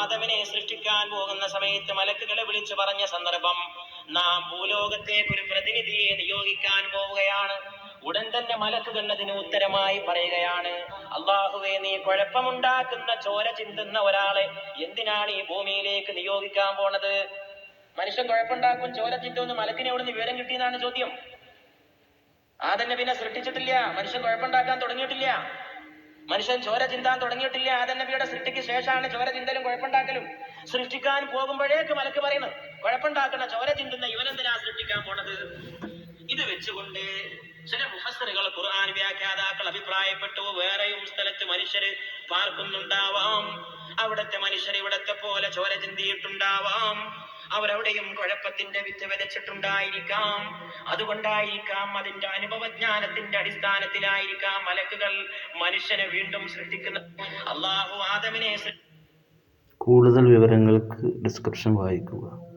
ആദമിനെ സൃഷ്ടിക്കാൻ പോകുന്ന സമയത്ത് മലക്കുകളെ വിളിച്ചു പറഞ്ഞ സന്ദർഭം നാം ഭൂലോകത്തേക്ക് ഒരു പ്രതിനിധിയെ നിയോഗിക്കാൻ പോവുകയാണ്. ഉടൻ തന്നെ മലക്കുകൾ അതിന് ഉത്തരമായി പറയുകയാണ് അള്ളാഹുവെ നീ കുഴപ്പമുണ്ടാക്കുന്ന ചോര ചിന്തുന്ന ഒരാളെ എന്തിനാണ് ഈ ഭൂമിയിലേക്ക് നിയോഗിക്കാൻ പോണത്? മനുഷ്യൻ കുഴപ്പമുണ്ടാക്കും ചോര ചിന്തുന്ന മലക്കിനെ എവിടെ വിവരം കിട്ടിയെന്നാണ് ചോദ്യം. ആദന്നെ പിന്നെ സൃഷ്ടിച്ചിട്ടില്ല മനുഷ്യൻ കുഴപ്പമുണ്ടാക്കാൻ തുടങ്ങിയിട്ടില്ല. മനുഷ്യൻ ചോര ചിന്താൻ തുടങ്ങിയിട്ടില്ല ആദൻ നബിയുടെ ശേഷമാണ് ചോര ചിന്തലും കുഴപ്പമുണ്ടാക്കലും. സൃഷ്ടിക്കാൻ പോകുമ്പോഴേക്ക് മലക്ക് പറയുന്നു കുഴപ്പമുണ്ടാക്കുന്ന ചോര ചിന്തുന്ന ഇവനെന്തിനാ സൃഷ്ടിക്കാൻ പോണത്? ഇത് വെച്ചുകൊണ്ട് ചില മുഹസറുകൾ ഖുർആൻ വ്യാഖ്യാതാക്കൾ അഭിപ്രായപ്പെട്ടു വേറെയും സ്ഥലത്ത് മനുഷ്യര് പാർക്കുന്നുണ്ടാവാം. അവിടത്തെ മനുഷ്യർ ഇവിടത്തെ പോലെ ചോര ചിന്തിയിട്ടുണ്ടാവാം. അവരവിടെയും കുഴപ്പത്തിന്റെ വിത്ത് വിതച്ചിട്ടുണ്ടായിരിക്കാം. അതുകൊണ്ടായിരിക്കാം അതിന്റെ അനുഭവജ്ഞാനത്തിന്റെ അടിസ്ഥാനത്തിലായിരിക്കാം മലക്കുകൾ മനുഷ്യനെ വീണ്ടും സൃഷ്ടിക്കുന്നത്. അള്ളാഹു ആദമിനെ കൂടുതൽ വിവരങ്ങൾക്ക് ഡിസ്ക്രിപ്ഷൻ വായിക്കുക.